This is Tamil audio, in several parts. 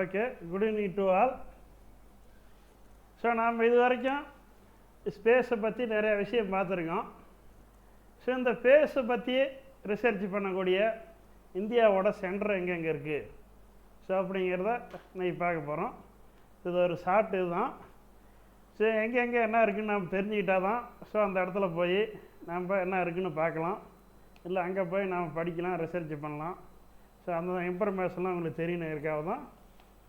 Okay good evening to all so நாம் இது வரைக்கும் ஸ்பேஸை பற்றி நிறைய விஷயம் பார்த்துருக்கோம். ஸோ இந்த ஸ்பேஸை பற்றி ரிசர்ச் பண்ணக்கூடிய இந்தியாவோட சென்டர் எங்கெங்கே இருக்குது ஸோ அப்படிங்கிறத இன்னைக்கு பார்க்க போகிறோம் இது ஒரு ஷார்ட் இதுதான். ஸோ எங்கெங்கே என்ன இருக்குன்னு நம்ம தெரிஞ்சுக்கிட்டா தான் ஸோ அந்த இடத்துல போய் நம்ம என்ன இருக்குன்னு பார்க்கலாம். இல்லை அங்கே போய் நாம் படிக்கலாம் ரிசர்ச் பண்ணலாம். ஸோ அந்த இன்ஃபர்மேஷன்லாம் உங்களுக்கு தெரியணுங்கிறதுக்காக தான்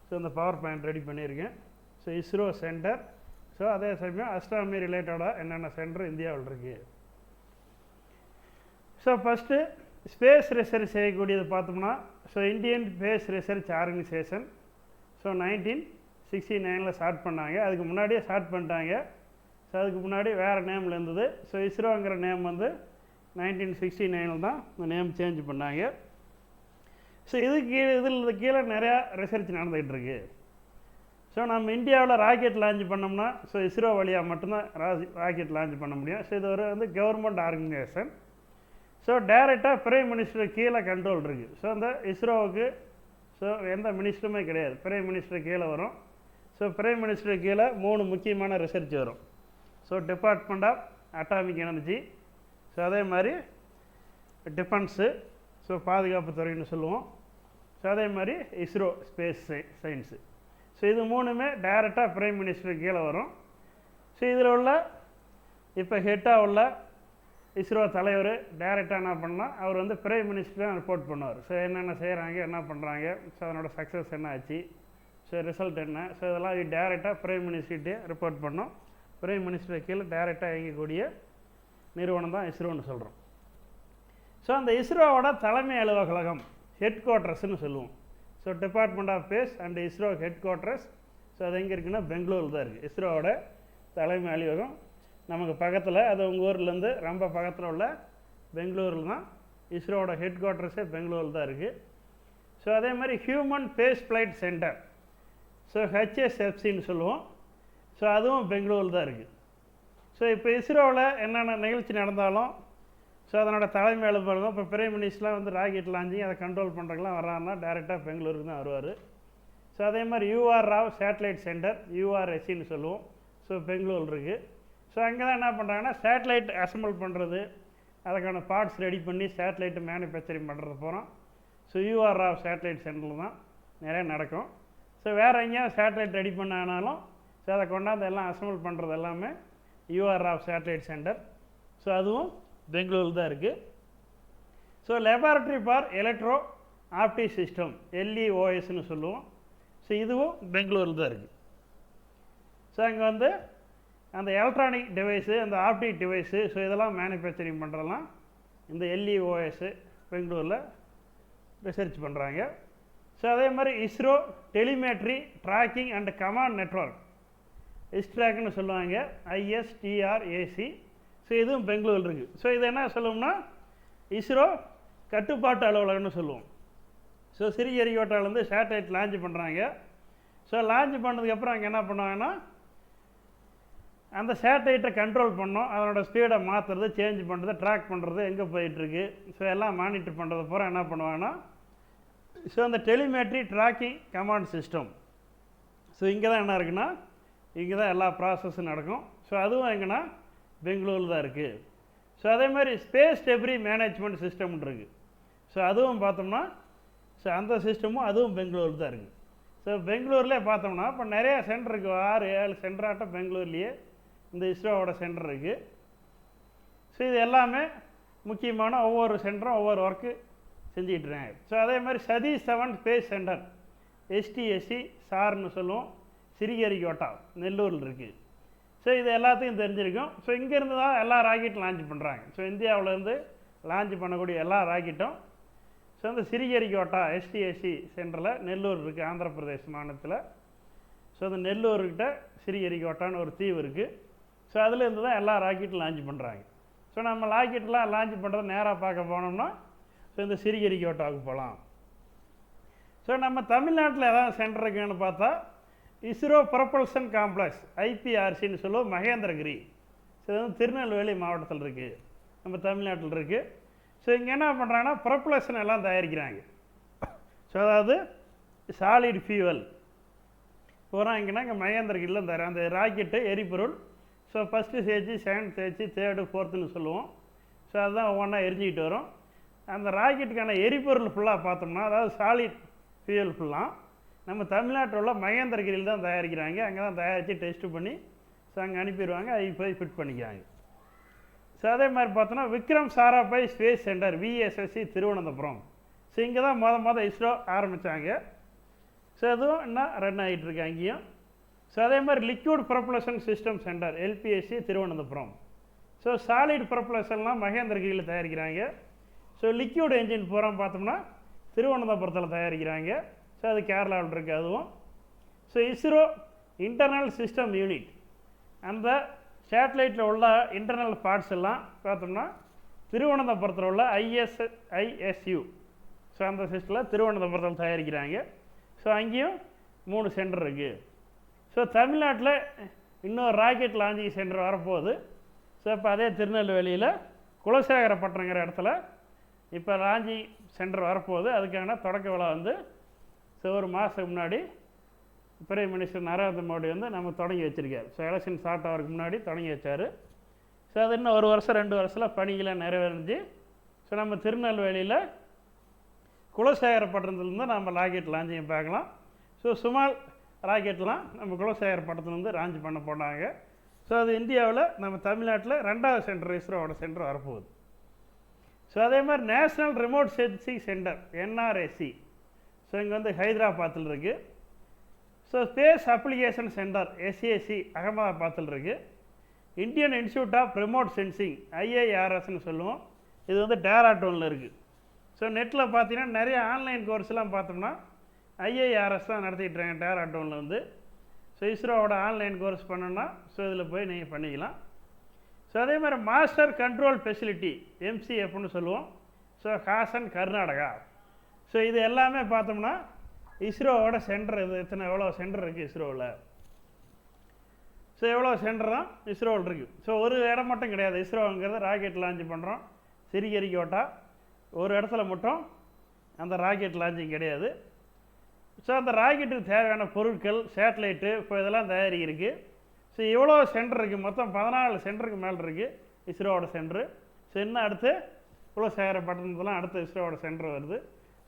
ஸோ இந்த பவர் பாயிண்ட் ரெடி பண்ணியிருக்கேன். ஸோ இஸ்ரோ சென்டர் ஸோ அதே சமயம் அஸ்ட்ரானமி ரிலேட்டடாக என்னென்ன சென்டர் இந்தியாவில் இருக்குது ஸோ ஃபஸ்ட்டு ஸ்பேஸ் ரிசர்ச் செய்யக்கூடியது பார்த்தோம்னா so Indian space research organisation so nineteen sixty நைனில் ஸ்டார்ட் பண்ணாங்க. அதுக்கு முன்னாடியே ஸ்டார்ட் பண்ணிட்டாங்க. ஸோ அதுக்கு முன்னாடி வேறு நேமில் இருந்தது. ஸோ இஸ்ரோங்கிற நேம் வந்து நைன்டீன் சிக்ஸ்டி நைனில் தான் இந்த நேம் சேஞ்ச் பண்ணாங்க. ஸோ இது கீழே இதில் கீழே நிறையா ரிசர்ச் நடந்துக்கிட்டு இருக்குது ஸோ நம்ம இந்தியாவில் ராக்கெட் லான்ச் பண்ணோம்னா ஸோ இஸ்ரோ வழியாக மட்டும்தான் ராக்கெட் லான்ச் பண்ண முடியும். ஸோ இது ஒரு வந்து கவர்மெண்ட் ஆர்கனைசேஷன் ஸோ டைரெக்டாக பிரைம் மினிஸ்டர் கீழே கண்ட்ரோல் இருக்குது ஸோ அந்த இஸ்ரோவுக்கு ஸோ எந்த மினிஸ்டருமே கிடையாது. பிரைம் மினிஸ்டர் கீழே வரும். ஸோ பிரைம் மினிஸ்டர் கீழே மூணு முக்கியமான ரிசர்ச் வரும். So department of atomic energy so அதே மாதிரி டிஃபென்ஸு ஸோ பாதுகாப்பு துறைன்னு சொல்லுவோம். ஸோ அதே மாதிரி இஸ்ரோ ஸ்பேஸ் சை சயின்ஸு ஸோ இது மூணுமே டைரெக்டாக பிரைம் மினிஸ்டர் கீழே வரும். ஸோ இதில் உள்ள இப்போ ஹெட்டாக உள்ள இஸ்ரோ தலைவர் டைரெக்டாக என்ன பண்ணால் அவர் வந்து பிரைம் மினிஸ்டர் ரிப்போர்ட் பண்ணுவார். ஸோ என்னென்ன செய்கிறாங்க என்ன பண்ணுறாங்க ஸோ அதனோட சக்ஸஸ் என்ன ஆச்சு ஸோ ரிசல்ட் என்ன? ஸோ இதெல்லாம் டைரெக்டாக பிரைம் மினிஸ்டர்கிட்டே ரிப்போர்ட் பண்ணோம். பிரைம் மினிஸ்டர் கீழே டைரெக்டாக இயங்கக்கூடிய நிறுவனம் தான் இஸ்ரோன்னு சொல்கிறோம் ஸோ அந்த இஸ்ரோவோட தலைமை அலுவலகம் ஹெட் குவார்ட்டர்ஸ்னு சொல்லுவோம். So department of space and ISRO headquarters so அது எங்கே இருக்குன்னா பெங்களூர் தான் இருக்குது இஸ்ரோவோட தலைமை அலுவலகம். நமக்கு பக்கத்தில் அது உங்கள் ஊர்லேருந்து ரொம்ப பக்கத்தில் உள்ள பெங்களூரில் தான். இஸ்ரோவோட ஹெட் குவார்ட்டர்ஸே பெங்களூரில் தான் இருக்குது ஸோ அதே மாதிரி human space flight centre so ஹெச்எஸ்எஃப்சின்னு சொல்லுவோம். ஸோ அதுவும் பெங்களூரில் தான் இருக்குது ஸோ இப்போ இஸ்ரோவில் என்னென்ன நிகழ்ச்சி நடந்தாலும் ஸோ அதனோட தலைமை அலுவலகம் இப்போ பிரைம் மினிஸ்டர்லாம் வந்து ராக்கெட் லாஞ்சிங் அதை கண்ட்ரோல் பண்ணுறதுலாம் வர்றாருன்னா டேரெக்டாக பெங்களூருக்கு தான் வருவார். ஸோ அதே மாதிரி யூஆர் ராவ் சேட்டலைட் சென்டர் யூஆர்எஸ்சின்னு சொல்லுவோம். ஸோ பெங்களூர் இருக்குது ஸோ அங்கே தான் என்ன பண்ணுறாங்கன்னா சேட்டலைட் அசம்பிள் பண்ணுறது அதுக்கான பார்ட்ஸ் ரெடி பண்ணி சேட்டலைட் மேனுஃபேக்சரிங் பண்ணுறது போகிறோம் ஸோ யூஆர் ராவ் சேட்டலைட் சென்டரில் தான் நிறைய நடக்கும். ஸோ வேறு எங்கேயாவது சேட்டலைட் ரெடி பண்ணானாலும் ஸோ அதை கொண்டாந்து எல்லாம் அசம்பிள் பண்ணுறது எல்லாமே UR Rao satellite centre so அதுவும் பெங்களூரில் தான் இருக்குது so laboratory for electro optic system எல்இஓஎஸ்னு சொல்லுவோம். ஸோ இதுவும் பெங்களூரில் தான் இருக்குது ஸோ அங்கே வந்து அந்த எலக்ட்ரானிக் டிவைஸு அந்த ஆப்டிக் டிவைஸு ஸோ இதெல்லாம் மேனுஃபேக்சரிங் பண்ணுறலாம் இந்த எல்இஓஎஸ்ஸு பெங்களூரில் ரிசர்ச் பண்ணுறாங்க ஸோ அதே மாதிரி ISRO telemetry tracking and command network இஸ்ட்ராக்னு சொல்லுவாங்க. ஐஎஸ்டிஆர்ஏசி ஸோ இதுவும் பெங்களூர் இருக்குது ஸோ இது என்ன சொல்லுவோம்னா இஸ்ரோ கட்டுப்பாட்டு அலுவலகம்னு சொல்லுவோம். ஸோ சிறியரிகோட்டாலேருந்து சேட்டலைட் லான்ச் பண்ணுறாங்க ஸோ லான்ச் பண்ணதுக்கப்புறம் அங்கே என்ன பண்ணுவாங்கன்னா அந்த சேட்டலைட்டை கண்ட்ரோல் பண்ணோம். அதனோட ஸ்பீடை மாற்றுறது சேஞ்ச் பண்ணுறது ட்ராக் பண்ணுறது எங்கே போயிட்டுருக்கு. ஸோ எல்லாம் மானிட்டர் பண்ணுறது பூரா என்ன பண்ணுவாங்கன்னா ஸோ அந்த telemetry tracking command system so இங்கே தான் என்ன இருக்குன்னா இங்கே தான் எல்லா ப்ராசஸும் நடக்கும். ஸோ அதுவும் எங்கன்னா பெங்களூரில் தான் இருக்குது ஸோ அதே மாதிரி ஸ்பேஸ் டெப்ரி மேனேஜ்மெண்ட் சிஸ்டம் இருக்குது ஸோ அதுவும் பார்த்தோம்னா ஸோ அந்த சிஸ்டமும் அதுவும் பெங்களூர் தான் இருக்குது ஸோ பெங்களூர்லேயே பார்த்தோம்னா இப்போ நிறையா சென்டர் இருக்குது ஆறு ஏழு சென்டராட்டம் பெங்களூர்லேயே இந்த இஸ்ரோவோட சென்டர் இருக்குது ஸோ இது எல்லாமே முக்கியமான ஒவ்வொரு சென்டரும் ஒவ்வொரு ஒர்க்கு செஞ்சுக்கிட்டு இருக்காங்க. ஸோ அதே மாதிரி Satish seven space centre STSC சார்னு சொல்லுவோம். சிறிகரிகோட்டா நெல்லூரில் இருக்குது ஸோ இது எல்லாத்தையும் தெரிஞ்சிருக்கும். ஸோ இங்கேருந்து தான் எல்லா ராக்கெட்டும் லான்ச் பண்ணுறாங்க ஸோ இந்தியாவிலேருந்து லான்ச் பண்ணக்கூடிய எல்லா ராக்கெட்டும் ஸோ இந்த சிறிகரிகோட்டா எஸ்டிஎஸ்சி சென்டரில் நெல்லூர் இருக்குது ஆந்திர பிரதேஷ் மாநிலத்தில். ஸோ அந்த நெல்லூர்கிட்ட சிறிகரிகோட்டான்னு ஒரு தீவு இருக்குது ஸோ அதுலேருந்து தான் எல்லா ராக்கெட்டும் லான்ச் பண்ணுறாங்க ஸோ நம்ம ராக்கெட்லாம் லான்ச் பண்ணுறது நேராக பார்க்க போனோம்னா ஸோ இந்த சிறிகரிகோட்டாவுக்கு போகலாம். ஸோ நம்ம தமிழ்நாட்டில் எதாவது சென்டர் இருக்குன்னு பார்த்தா இஸ்ரோ ப்ரொபல்சன் காம்ப்ளெக்ஸ் ஐபிஆர்சின்னு சொல்லுவோம் மகேந்திரகிரி. ஸோ இது வந்து திருநெல்வேலி மாவட்டத்தில் இருக்குது நம்ம தமிழ்நாட்டில் இருக்குது ஸோ இங்கே என்ன பண்ணுறாங்கன்னா ப்ரொப்பலேஷன் எல்லாம் தயாரிக்கிறாங்க. ஸோ அதாவது சாலிட் ஃபியூவல் போகிறாங்கன்னா இங்கே மகேந்திரகிரியில் இந்த அந்த ராக்கெட்டு எரிபொருள். So first stage second stage third ஃபோர்த்துன்னு சொல்லுவோம். ஸோ அதுதான் ஒவ்வொன்றா எரிஞ்சிக்கிட்டு வரும். அந்த ராக்கெட்டுக்கான எரிபொருள் ஃபுல்லாக பார்த்தோம்னா அதாவது சாலிட் ஃபியூவல் ஃபுல்லாக நம்ம தமிழ்நாட்டில் உள்ள மகேந்திரகிரியில் தான் தயாரிக்கிறாங்க. அங்கே தான் தயாரித்து டெஸ்ட்டு பண்ணி ஸோ அங்கே அனுப்பிடுவாங்க. அதை போய் ஃபிட் பண்ணிக்கிறாங்க. ஸோ அதே மாதிரி பார்த்தோன்னா Vikram Sarabhai space centre VSSC Thiruvananthapuram. So இங்கே தான் மொதல் மொதல் இஸ்ரோ ஆரம்பித்தாங்க ஸோ அதுவும் இன்னும் ரன் ஆகிட்டுருக்கு அங்கேயும். ஸோ அதே மாதிரி liquid propulsion system centre LPSC Thiruvananthapuram. So solid ப்ரொப்ளஷன்லாம் மகேந்திரகிரியில் தயாரிக்கிறாங்க. ஸோ லிக்யூட் என்ஜின் பூரா பார்த்தோம்னா திருவனந்தபுரத்தில் தயாரிக்கிறாங்க. ஸோ அது கேரளாவில் இருக்குது அதுவும். So ISRO internal system unit அந்த சேட்டலைட்டில் உள்ள இன்டர்னல் பார்ட்ஸ் எல்லாம் பார்த்தோம்னா திருவனந்தபுரத்தில் உள்ள ஐஎஸ் ஐஎஸ்யூ ஸோ அந்த சிஸ்டத்தில் திருவனந்தபுரத்தில் தயாரிக்கிறாங்க. ஸோ அங்கேயும் மூணு சென்டர் இருக்குது ஸோ தமிழ்நாட்டில் இன்னொரு ராக்கெட் லாஞ்சிங் சென்டர் வரப்போகுது. ஸோ இப்போ அதே திருநெல்வேலியில் குலசேகரப்பட்டினங்கிற இடத்துல இப்போ லாஞ்சிங் சென்டர் வரப்போகுது. அதுக்கான தொடக்க விழா வந்து ஸோ ஒரு மாதத்துக்கு முன்னாடி பிரைம் மினிஸ்டர் நரேந்திர மோடி வந்து நம்ம தொடங்கி வச்சுருக்காரு. ஸோ எலெக்ஷன் ஸ்டார்ட் ஆகிறதுக்கு முன்னாடி தொடங்கி வச்சார். ஸோ அது இன்னும் ஒரு வருஷம் ரெண்டு வருஷத்தில் பணிகளை நிறைவேறிஞ்சு ஸோ நம்ம திருநெல்வேலியில் குலசேகரப்பட்டினத்துலேருந்து நம்ம ராக்கெட் லாஞ்சிங் பார்க்கலாம். ஸோ சுமால் ராக்கெட்லாம் நம்ம குலசேகரப்பட்டினத்துலேருந்து லான்ச் பண்ண போனாங்க. ஸோ அது இந்தியாவில் நம்ம தமிழ்நாட்டில் ரெண்டாவது சென்டர் இஸ்ரோவோட சென்டர் வரப்போகுது. ஸோ அதே மாதிரி national remote sensing centre NRSC so இங்கே வந்து ஹைதராபாத்தில் இருக்குது so space application centre SAC அகமதாபாத்தில் இருக்குது Indian institute of remote sensing ஐஐஆர்எஸ்ன்னு சொல்லுவோம். இது வந்து டேராடோனில் இருக்குது ஸோ நெட்டில் பார்த்தீங்கன்னா நிறைய ஆன்லைன் கோர்ஸ்லாம் பார்த்தோம்னா ஐஏஆர்எஸ் தான் நடத்திட்டு இருக்காங்க டேராட்டோனில் வந்து ஸோ இஸ்ரோவோட ஆன்லைன் கோர்ஸ் பண்ணோன்னா ஸோ இதில் போய் நீங்கள் பண்ணிக்கலாம். ஸோ அதே மாதிரி மாஸ்டர் கண்ட்ரோல் ஃபெசிலிட்டி எம்சிஎஃப்னு சொல்லுவோம். ஸோ ஹாசன் கர்நாடகா ஸோ இது எல்லாமே பார்த்தோம்னா இஸ்ரோவோட சென்டர் இது எத்தனை எவ்வளோ சென்டர் இருக்குது இஸ்ரோவில்? ஸோ எவ்வளோ சென்டர் தான் இஸ்ரோவில் இருக்குது ஸோ ஒரு இடம் மட்டும் கிடையாது. இஸ்ரோங்கிறது ராக்கெட் லான்ச் பண்ணுறோம் சிறிகரிக்கோட்டா ஒரு இடத்துல மட்டும் அந்த ராக்கெட் லான்ச்சிங் கிடையாது. ஸோ அந்த ராக்கெட்டுக்கு தேவையான பொருட்கள் சேட்டலைட்டு இப்போ இதெல்லாம் தயாரிக்கிருக்கு ஸோ இவ்வளோ சென்டர் இருக்குது மொத்தம் பதினாலு சென்டருக்கு மேலே இருக்குது இஸ்ரோவோட சென்டரு ஸோ இன்னும் அடுத்து குலசேகரப்பட்டினத்துலாம் அடுத்து இஸ்ரோவோட சென்டர் வருது.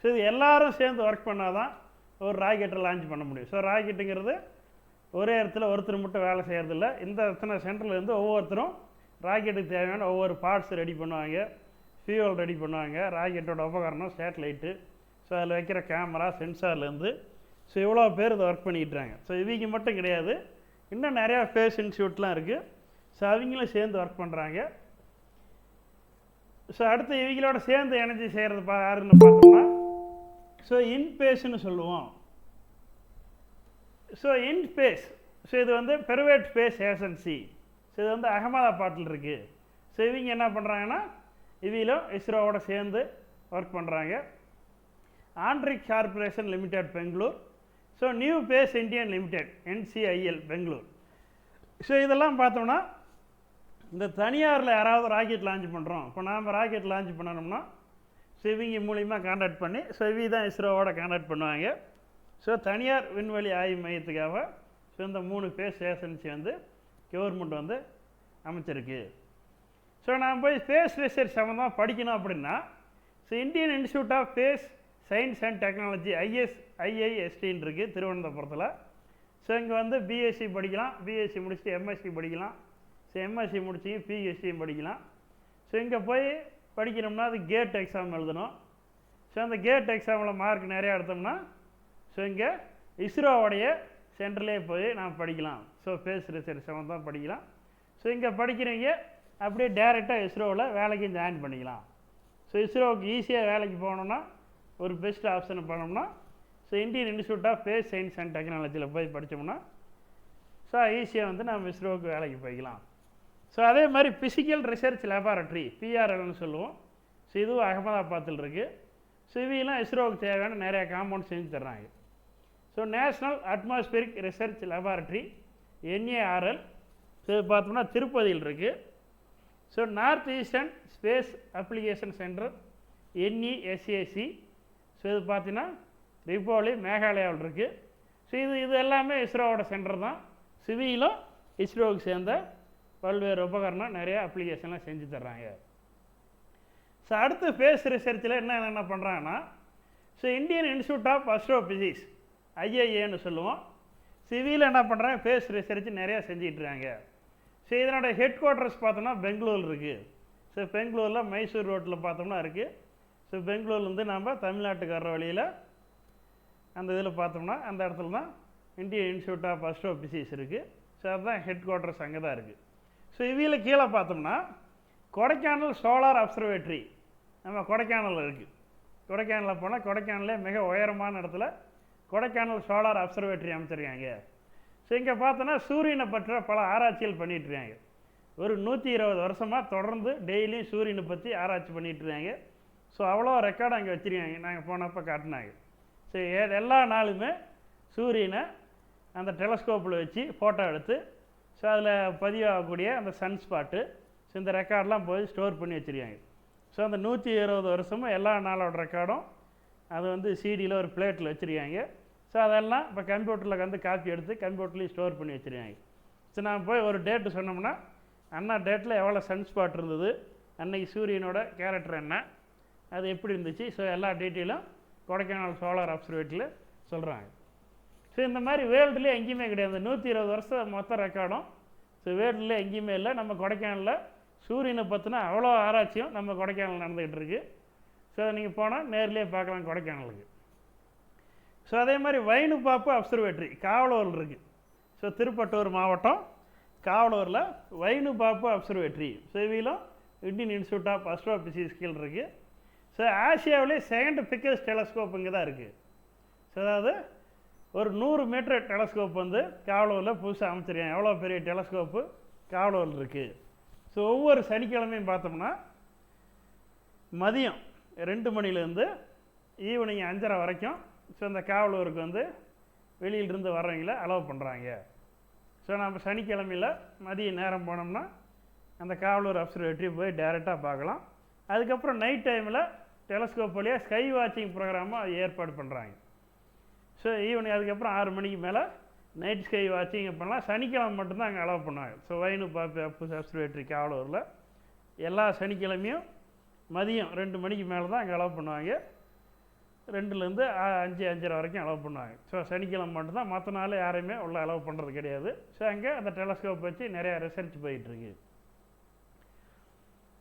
ஸோ இது எல்லாரும் சேர்ந்து ஒர்க் பண்ணால் தான் ஒரு ராக்கெட்டை லான்ச் பண்ண முடியும். ஸோ ராக்கெட்டுங்கிறது ஒரே இடத்துல ஒருத்தர் மட்டும் வேலை செய்கிறதில்ல இந்த இத்தனை சென்டர்லேருந்து ஒவ்வொருத்தரும் ராக்கெட்டுக்கு தேவையான ஒவ்வொரு பார்ட்ஸ் ரெடி பண்ணுவாங்க. ஃபியூவல் ரெடி பண்ணுவாங்க. ராக்கெட்டோட உபகரணம் சேட்டலைட்டு ஸோ அதில் வைக்கிற கேமரா சென்சார்லேருந்து ஸோ இவ்வளோ பேர் இதை ஒர்க் பண்ணிக்கிட்டாங்க. ஸோ இவங்க மட்டும் கிடையாது. இன்னும் நிறையா ஃபேஸ் இன்ஸ்டியூட்லாம் இருக்குது ஸோ அவங்களும் சேர்ந்து ஒர்க் பண்ணுறாங்க ஸோ அடுத்து இவங்களோட சேர்ந்து எனர்ஜி செய்கிறது பா யாருன்னு பார்த்தோம்னா ஸோ இன்ஸ்பேஸ்னு சொல்லுவோம். ஸோ இன்ஸ்பேஸ் ஸோ இது வந்து பிரைவேட் ஸ்பேஸ் ஏஜென்சி ஸோ இது வந்து அகமதாபாத்தில் இருக்குது ஸோ இவங்க என்ன பண்ணுறாங்கன்னா இவிலும் இஸ்ரோவோட சேர்ந்து ஒர்க் பண்ணுறாங்க Antrix corporation limited Bangalore so new space Indian limited NCIL Bangalore so இதெல்லாம் பார்த்தோம்னா இந்த தனியாரில் யாராவது ராக்கெட் லான்ச் பண்ணுறோம் இப்போ நாம் ராக்கெட் லான்ச் பண்ணணும்னா செவிங்க மூலிமா கான்டாக்ட் பண்ணி செவி தான் இஸ்ரோவோட கான்டாக்ட் பண்ணுவாங்க. ஸோ தனியார் விண்வெளி ஆய்வு மையத்துக்காக ஸோ இந்த மூணு பேஸ் ஏஜென்சி வந்து கவர்மெண்ட் வந்து அமைச்சிருக்கு. ஸோ நான் போய் ஸ்பேஸ் ரிசர்ச் சம்மந்தமாக படிக்கணும் அப்படின்னா so Indian institute of space science and technology IS ஐஐஎஸ்டின்னு இருக்குது திருவனந்தபுரத்தில். ஸோ இங்கே வந்து பிஎஸ்சி படிக்கலாம் பிஎஸ்சி முடிச்சுட்டு எம்எஸ்சி படிக்கலாம். ஸோ எம்எஸ்சி முடிச்சிங்க பிஎஸ்சியும் படிக்கலாம். ஸோ இங்கே போய் படிக்கணும்னா அது கேட் எக்ஸாம் எழுதணும். ஸோ அந்த கேட் எக்ஸாமில் மார்க் நிறையா எடுத்தோம்னா ஸோ இங்கே இஸ்ரோவோடைய சென்டர்லேயே போய் நாம் படிக்கலாம். ஸோ ஃபேஸ் ரிசர்ச் தான் படிக்கலாம். ஸோ இங்கே படிக்கிறவங்க அப்படியே டேரெக்டாக இஸ்ரோவில் வேலைக்கும் ஜாயின் பண்ணிக்கலாம். ஸோ இஸ்ரோவுக்கு ஈஸியாக வேலைக்கு போகணுன்னா ஒரு பெஸ்ட் ஆப்ஷன் பண்ணோம்னா so Indian institute of space science and டெக்னாலஜியில் போய் படித்தோம்னா ஸோ ஈஸியாக வந்து நம்ம இஸ்ரோவுக்கு வேலைக்கு போய்க்கலாம். ஸோ அதே மாதிரி ஃபிசிக்கல் ரிசர்ச் லேபார்ட்ரி பிஆர்எல்னு சொல்லுவோம். ஸோ இதுவும் அகமதாபாத்தில் இருக்குது ஸோ இவையெல்லாம் இஸ்ரோவுக்கு தேவையான நிறைய காம்பவுண்ட் செஞ்சு தர்றாங்க. So national atmospheric research laboratory NARL so இது பார்த்தோம்னா திருப்பதியில் இருக்குது so north eastern space application centre NESAC so இது பார்த்தீங்கன்னா ரிப்போலி மேகாலயாவில் இருக்குது ஸோ இது இது எல்லாமே இஸ்ரோவோட சென்டர் தான். சிவியிலும் இஸ்ரோவுக்கு சேர்ந்த பல்வேறு உபகரணம் நிறைய அப்ளிகேஷன்லாம் செஞ்சு தர்றாங்க. ஸோ அடுத்து ஃபேஸ் ரிசர்ச்சில் என்ன என்ன பண்ணுறாங்கன்னா so Indian institute of astrophysics ஐஏஏன்னு சொல்லுவோம். சிவியில் என்ன பண்ணுறாங்க ஃபேஸ் ரிசர்ச் நிறையா செஞ்சிட்டு இருக்காங்க. ஸோ இதனோட ஹெட் குவார்ட்டர்ஸ் பார்த்தோம்னா பெங்களூர் இருக்குது ஸோ பெங்களூரில் மைசூர் ரோட்டில் பார்த்தோம்னா இருக்குது ஸோ பெங்களூர்லேருந்து நாம் தமிழ்நாட்டுக்கு வர்ற வழியில் அந்த இதில் பார்த்தோம்னா அந்த இடத்துல தான் இந்தியன் இன்ஸ்டியூட் ஆஃப் அஸ்ட்ரோபிசிக்ஸ் இருக்குது ஸோ அதுதான் ஹெட் குவார்ட்டர்ஸ் அங்கே தான் இருக்குது ஸோ இவியில் கீழே பார்த்தோம்னா கொடைக்கானல் சோலார் அப்சர்வேட்ரி நம்ம கொடைக்கானலில் இருக்குது கொடைக்கானலில் போனால் கொடைக்கானலே மிக உயரமான இடத்துல கொடைக்கானல் சோலார் அப்சர்வேட்ரி அமைச்சிருக்காங்க. ஸோ இங்கே பார்த்தோன்னா சூரியனை பற்ற பல ஆராய்ச்சிகள் பண்ணிகிட்ருக்காங்க ஒரு நூற்றி இருபது வருஷமாக தொடர்ந்து டெய்லியும் சூரியனை பற்றி ஆராய்ச்சி பண்ணிகிட்ருக்காங்க ஸோ அவ்வளோ ரெக்கார்டு அங்கே வச்சுருக்காங்க. நாங்கள் போனப்போ காட்டினாங்க. ஸோ ஏ- எல்லா நாளுமே சூரியனை அந்த டெலஸ்கோப்பில் வச்சு ஃபோட்டோ எடுத்து ஸோ அதில் பதிவாகக்கூடிய அந்த சன் ஸ்பாட்டு ஸோ இந்த ரெக்கார்ட்லாம் போய் ஸ்டோர் பண்ணி வச்சுருக்காங்க. ஸோ அந்த நூற்றி இருபது வருஷமும் எல்லா நாளோட ரெக்கார்டும் அது வந்து சிடியில் ஒரு பிளேட்டில் வச்சுருக்காங்க. ஸோ அதெல்லாம் இப்போ கம்ப்யூட்டரில் வந்து காப்பி எடுத்து கம்ப்யூட்டர்லேயும் ஸ்டோர் பண்ணி வச்சுருக்காங்க. ஸோ நான் போய் ஒரு டேட்டு சொன்னோம்னா அண்ணா டேட்டில் எவ்வளோ சன் ஸ்பாட் இருந்தது? அன்னைக்கு சூரியனோட கேரக்டர் என்ன? அது எப்படி இருந்துச்சு? ஸோ எல்லா டீட்டெயிலும் கொடைக்கானல் சோலார் அப்சர்வேட்டில் சொல்கிறாங்க ஸோ இந்த மாதிரி வேர்ல்டுலேயே எங்கேயுமே கிடையாது. நூற்றி இருபது வருஷம் மொத்த ரெக்கார்டும் ஸோ வேர்ல்டில் எங்கேயுமே இல்லை. நம்ம கொடைக்கானலில் சூரியனை பற்றின அவ்வளோ ஆராய்ச்சியும் நம்ம கொடைக்கானல் நடந்துக்கிட்டு இருக்குது ஸோ நீங்கள் போனால் நேர்லேயே பார்க்கலாம் கொடைக்கானலுக்கு. ஸோ அதே மாதிரி வைனுபாப்பு அப்சர்வேட்ரி காவலூரில் இருக்குது ஸோ திருப்பட்டூர் மாவட்டம் காவலூரில் வைனுபாப்பு அப்சர்வேட்ரி ஸோ இவிலும் இந்தியன் இன்ஸ்டியூட் ஆஃப் அஸ்ட்ரோபிசிக்ஸ் கீழ் இருக்குது ஸோ ஆசியாவிலே செகண்ட் பிக்கஸ்ட் டெலஸ்கோப் இங்கே தான் இருக்குது ஸோ அதாவது ஒரு நூறு மீட்டர் டெலஸ்கோப் வந்து காவலூரில் புதுசாக அமைச்சிருக்கேன் எவ்வளோ பெரிய டெலஸ்கோப்பு காவலூரில் இருக்குது ஸோ ஒவ்வொரு சனிக்கிழமையும் பார்த்தோம்னா மதியம் ரெண்டு மணிலேருந்து ஈவினிங் அஞ்சரை வரைக்கும் ஸோ இந்த காவலூருக்கு வந்து வெளியிலிருந்து வர்றவங்கள அலோவ் பண்ணுறாங்க ஸோ நம்ம சனிக்கிழமையில் மதிய நேரம் போனோம்னா அந்த காவலூர் அப்சர்வேட்டரி போய் டைரெக்டாக பார்க்கலாம். அதுக்கப்புறம் நைட் டைமில் டெலஸ்கோப் வழியாக ஸ்கை வாட்சிங் ப்ரோக்ராமாக ஏற்பாடு பண்ணுறாங்க ஸோ ஈவினிங் அதுக்கப்புறம் ஆறு மணிக்கு மேலே நைட் ஸ்கை வாட்சிங் பண்ணலாம். சனிக்கிழமை மட்டும்தான் அங்கே அலோவ் பண்ணுவாங்க. ஸோ வைனு பாப்பி அப்பு அப்சர்வேட்டரி காவலூரில் எல்லா சனிக்கிழமையும் மதியம் ரெண்டு மணிக்கு மேலே தான் அங்கே அலோவ் பண்ணுவாங்க. ரெண்டுலேருந்து அஞ்சு அஞ்சரை வரைக்கும் அலோவ் பண்ணுவாங்க. ஸோ சனிக்கிழமை மட்டும்தான். மற்ற நாள் யாரையுமே உள்ள அலோவ் பண்ணுறது கிடையாது. ஸோ அங்கே அந்த டெலஸ்கோப் வச்சு நிறையா ரிசர்ச் போயிட்டுருக்கு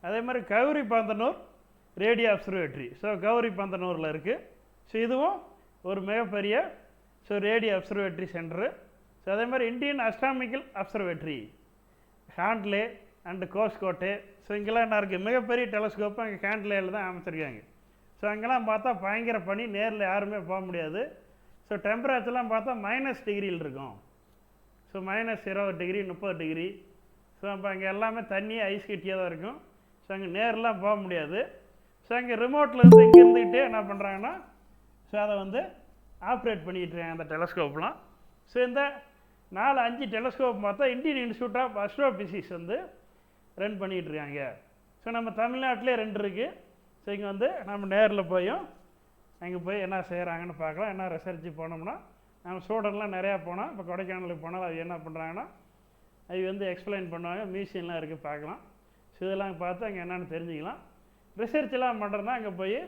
அதே மாதிரி Gauribidanur radio observatory so கௌரி பந்தனூரில் இருக்குது ஸோ இதுவும் ஒரு மிகப்பெரிய so radio observatory centre so அதே மாதிரி Indian astronomical observatory Hanle and Hoskote so இங்கெல்லாம் என்ன இருக்குது மிகப்பெரிய டெலஸ்கோப்பு அங்கே ஹேண்ட்லேயில் தான் அமைச்சிருக்காங்க. ஸோ அங்கெல்லாம் பார்த்தா பயங்கர பனி நேரில் யாருமே போக முடியாது. ஸோ டெம்பரேச்சர்லாம் பார்த்தா மைனஸ் டிகிரியில் இருக்கும். ஸோ மைனஸ் இருபது டிகிரி முப்பது டிகிரி ஸோ அப்போ அங்கே எல்லாமே தண்ணி ஐஸ் கட்டியாக தான் இருக்கும். ஸோ அங்கே நேரெலாம் போக முடியாது. ஸோ அங்கே ரிமோட்டில் இருந்து இங்கே இருந்துக்கிட்டே என்ன பண்ணுறாங்கன்னா ஸோ அதை வந்து ஆப்ரேட் பண்ணிக்கிட்டு இருக்காங்க அந்த டெலஸ்கோப்லாம் ஸோ இந்த நாலு அஞ்சு டெலஸ்கோப் பார்த்தா இந்தியன் இன்ஸ்டியூட் ஆஃப் அஸ்ட்ரோபிசிக்ஸ் வந்து ரன் பண்ணிகிட்ருக்காங்க ஸோ நம்ம தமிழ்நாட்டிலே ரெண்டு இருக்குது ஸோ இங்கே வந்து நம்ம நேரில் போயும். அங்கே போய் என்ன செய்கிறாங்கன்னு பார்க்கலாம். என்ன ரிசர்ச்சு போனோம்னா நம்ம ஸ்டூடெண்ட்லாம் நிறையா போனோம். இப்போ கொடைக்கானலுக்கு போனால் அது என்ன பண்ணுறாங்கன்னா அது வந்து எக்ஸ்பிளைன் பண்ணுவாங்க. மியூசியம்லாம் இருக்குது பார்க்கலாம். ஸோ இதெல்லாம் பார்த்து அங்கே என்னென்னு தெரிஞ்சுக்கலாம். ரிசர்ச்லாம் பண்ணுறதுனா அங்கே போய்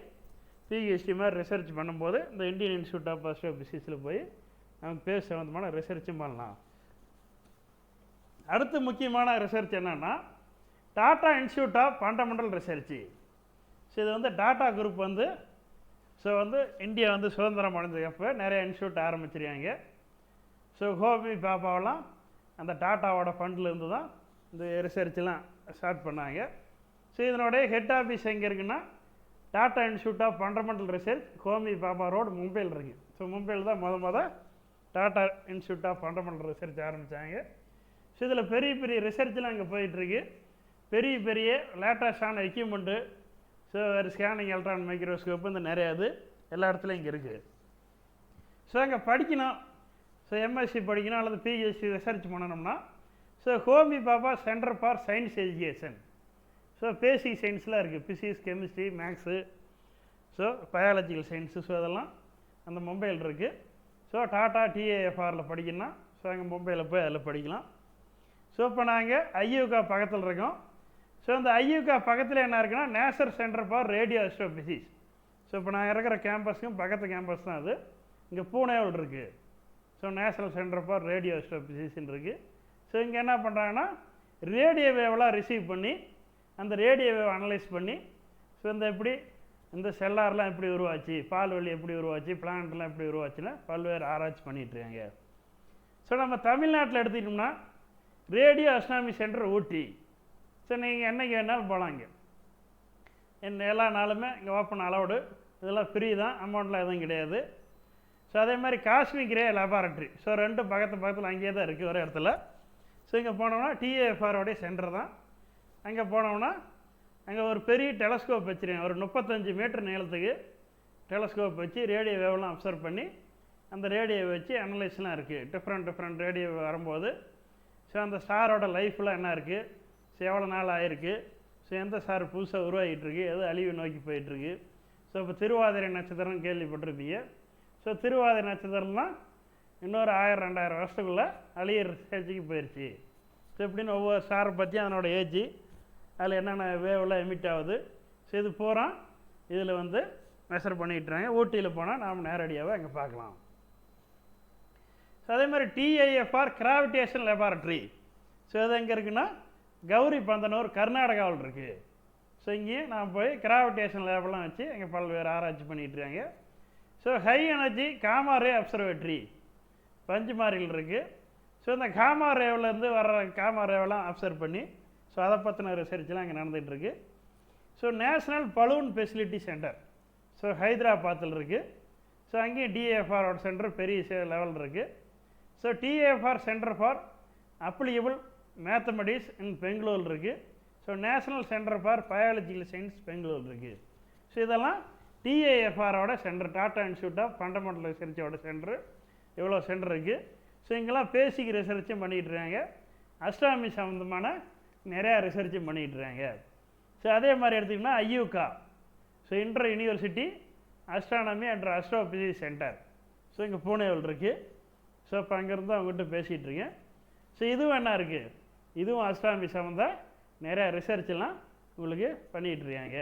பிஹெச்டி மாதிரி ரிசர்ச் பண்ணும்போது இந்த இந்தியன் இன்ஸ்டியூட் ஆஃப் அஸ்ட்ரோ பிசிக்ஸில் போய் நமக்கு பேர் சம்மந்தமான ரிசர்ச்சும் பண்ணலாம். அடுத்து முக்கியமான ரிசர்ச் என்னென்னா Tata institute of fundamental research so இது வந்து டாட்டா குரூப் வந்து ஸோ வந்து இந்தியா வந்து சுதந்திரம் அடைஞ்சப்போ நிறைய இன்ஸ்டியூட் ஆரம்பிச்சிருக்காங்க. ஸோ ஹோமி பாப்பாவெல்லாம் அந்த டாட்டாவோட ஃபண்ட்லேருந்து தான் இந்த ரிசர்ச்லாம் ஸ்டார்ட் பண்ணாங்க. ஸோ இதனுடைய ஹெட் ஆஃபீஸ் எங்கே இருக்குன்னா Tata institute of fundamental research Homi Bhabha road மும்பையில் இருக்குது ஸோ மும்பையில் தான் முத முத Tata institute of fundamental research ஆரம்பித்தாங்க ஸோ இதில் பெரிய பெரிய ரிசர்ச்லாம் அங்கே போயிட்டுருக்கு பெரிய பெரிய லேட்டஸ்டான எக்யூப்மெண்ட்டு ஸோ வேறு ஸ்கேனிங் எலக்ட்ரான் மைக்ரோஸ்கோப் இந்த நிறையா இது எல்லா இடத்துலையும் இங்கே இருக்குது ஸோ அங்கே படிக்கணும். ஸோ எம்எஸ்சி படிக்கணும் அல்லது பிஹெச்டி ரிசர்ச் பண்ணணும்னா so Homi Bhabha centre for science education so basic சயின்ஸ்லாம் இருக்குது physics chemistry maths so biological science so அதெல்லாம் அந்த மும்பையில் இருக்குது ஸோ டாட்டா டிஏஎஃப்ஆரில் படிக்கணும்னா ஸோ அங்கே மும்பையில் போய் அதில் படிக்கலாம். ஸோ இப்போ நாங்கள் ஐயூகா பக்கத்தில் இருக்கோம். ஸோ இந்த ஐயூகா பக்கத்தில் என்ன இருக்குன்னா நேசர் centre for radio astrophysics so இப்போ நான் இருக்கிற கேம்பஸ்க்கும் பக்கத்து கேம்பஸ் தான் அது. இங்கே பூனேவில் இருக்குது so national centre for radio அஸ்ட்ரோபிசிஸ்ன்னு இருக்குது ஸோ இங்கே என்ன பண்ணுறாங்கன்னா ரேடியோ வேவெலாம் ரிசீவ் பண்ணி அந்த ரேடியோவை அனலைஸ் பண்ணி ஸோ இந்த எப்படி இந்த செல்லார்லாம் எப்படி உருவாச்சு பால்வெளி எப்படி உருவாச்சு பிளான்ட்லாம் எப்படி உருவாச்சுன்னா பல்வேறு ஆராய்ச்சி பண்ணிகிட்ருக்காங்க இருக்காங்க. ஸோ நம்ம தமிழ்நாட்டில் எடுத்துக்கிட்டோம்னா radio astronomy centre Ooty. So நீங்கள் என்னைக்கு வேணாலும் போகலாம் இங்கே. என்ன எல்லா நாளுமே இங்கே ஓப்பன் அலவுடு இதெல்லாம் ஃப்ரீ தான் அமௌண்ட்லாம் எதுவும் கிடையாது. ஸோ அதே மாதிரி காஸ்மிக் ரே லெபார்ட்ரி ஸோ ரெண்டு பக்கத்து பக்கத்தில் அங்கேயே தான் இருக்குது ஒரு இடத்துல. ஸோ இங்கே போனோம்னா டிஏஎஃப்ஆரோடைய சென்டர் தான். அங்கே போனோம்னா அங்கே ஒரு பெரிய டெலஸ்கோப் வச்சுருக்கேன். ஒரு முப்பத்தஞ்சு மீட்டர் நீளத்துக்கு டெலஸ்கோப் வச்சு ரேடியோ வேவ்லாம் அப்சர்வ் பண்ணி அந்த ரேடியோ வச்சு அனலைஸ்லாம் இருக்குது டிஃப்ரெண்ட் டிஃப்ரெண்ட் ரேடியோ வரும்போது ஸோ அந்த ஸ்டாரோட லைஃப்பில் என்ன இருக்குது ஸோ எவ்வளோ நாள் ஆயிருக்கு? ஸோ எந்த ஸ்டார் புதுசாக உருவாகிட்டுருக்கு எது அழிவு நோக்கி போயிட்டுருக்கு ஸோ இப்போ திருவாதிரை நட்சத்திரம் கேள்விப்பட்டிருப்பீங்க. ஸோ திருவாதிரை நட்சத்திரம்லாம் இன்னொரு ஆயிரம் ரெண்டாயிரம் வருஷத்துக்குள்ளே அழியிற ஸ்டேஜுக்கு போயிடுச்சு ஸோ எப்படின்னு ஒவ்வொரு ஸ்டாரை பற்றியும் அதனோட ஏஜ் அதில் என்னென்ன வேவெல்லாம் எமிட் ஆகுது? ஸோ இது பூரா இதில் வந்து மெஷர் பண்ணிட்டுறாங்க ஊட்டியில் போனால் நாம் நேரடியாகவே அங்கே பார்க்கலாம். ஸோ அதே மாதிரி டிஐஎஃப்ஆர் கிராவிடேஷன் லெபார்ட்ரி ஸோ இது எங்கே இருக்குன்னா? கௌரி பந்தனூர் கர்நாடகாவில் இருக்குது ஸோ இங்கேயும் நான் போய் கிராவிடேஷன் லேபெல்லாம் வச்சு அங்கே பல்வேறு ஆராய்ச்சி பண்ணிகிட்ருக்காங்க so high energy gamma ray observatory பஞ்சுமாரியில் இருக்குது ஸோ இந்த காமாரேவ்லேருந்து வர்ற காமா ரேவெல்லாம் அப்சர்வ் பண்ணி ஸோ அதை பற்றின ரிசர்ச்லாம் இங்கே நடந்துகிட்ருக்கு so national balloon facility centre so ஹைதராபாத்தில் இருக்குது ஸோ அங்கேயும் டிஏஎஃப்ஆரோட சென்டர் பெரிய லெவல் இருக்குது so TIFR centre for applicable mathematics in Bangalore இருக்குது so national centre for biological science Bangalore இருக்குது ஸோ இதெல்லாம் டிஏஎஃப்ஆரோட centre Tata institute of fundamental ரிசர்ச்சோட centre இவ்வளோ சென்டர் இருக்குது ஸோ இங்கெல்லாம் பேசிக் ரிசர்ச்சும் பண்ணிகிட்டு இருக்காங்க அஸ்ட்ராமி சம்மந்தமான நிறையா ரிசர்ச்சும் பண்ணிகிட்டு இருக்காங்க. ஸோ அதே மாதிரி எடுத்திங்கன்னா IUCAA so inter university astronomy and astrophysics centre so இங்கே பூனேவில் இருக்குது ஸோ இப்போ அங்கேருந்து அவங்ககிட்ட பேசிகிட்டு இருக்கேன். ஸோ இதுவும் என்ன இருக்குது இதுவும் அஸ்ட்ராமி சம்மந்த நிறையா ரிசர்ச்லாம் உங்களுக்கு பண்ணிகிட்ருக்காங்க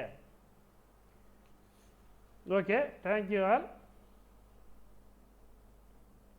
ஓகே தேங்க்யூ ஆல்